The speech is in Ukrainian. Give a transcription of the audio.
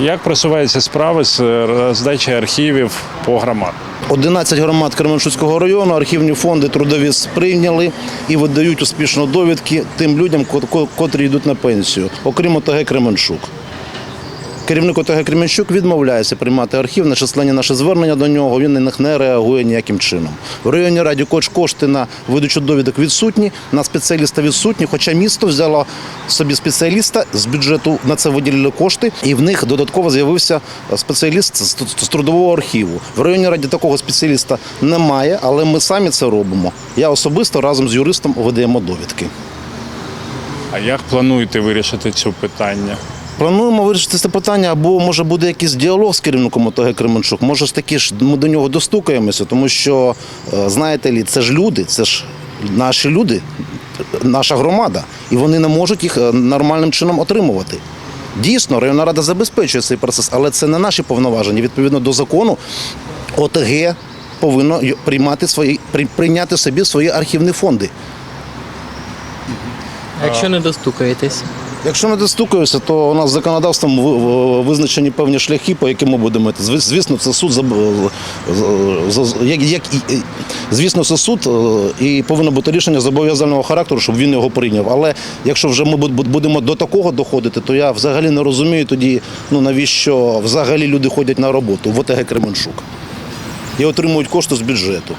Як просуваються справи з роздачі архівів по громадам? 11 громад Кременчуцького району архівні фонди трудові сприйняли і видають успішно довідки тим людям, ко- ко- котрі йдуть на пенсію, окрім ОТГ Кременчук. Керівник ОТГ Кременчук відмовляється приймати архів, на численні наші звернення до нього, він на них не реагує ніяким чином. В районній раді коч кошти на видачу довідок відсутні, на спеціаліста відсутні, хоча місто взяло собі спеціаліста з бюджету на це виділили кошти, і в них додатково з'явився спеціаліст з трудового архіву. В районній раді такого спеціаліста немає, але ми самі це робимо. Я особисто разом з юристом видаємо довідки. А як плануєте вирішити це питання? Плануємо вирішити це питання, або може буде якийсь діалог з керівником ОТГ Кременчук. Може ж таки ж ми до нього достукаємося, тому що е, знаєте лі, це ж люди, це ж наші люди, наша громада, і вони не можуть їх е, нормальним чином отримувати. Дійсно, районна рада забезпечує цей процес, але це не наші повноваження. Відповідно до закону, ОТГ повинно приймати свої при- прийняти собі свої архівні фонди. Якщо не достукаєтесь? Якщо не достукаюся, то у нас законодавством ви- ви- визначені певні шляхи, по яким ми будемо йти. Звісно, це суд як, звісно, це суд е, і повинно бути рішення зобов'язального характеру, щоб він його прийняв. Але якщо вже ми будемо до такого доходити, то я взагалі не розумію тоді, ну навіщо взагалі люди ходять на роботу в ОТГ Кременчук і отримують кошти з бюджету.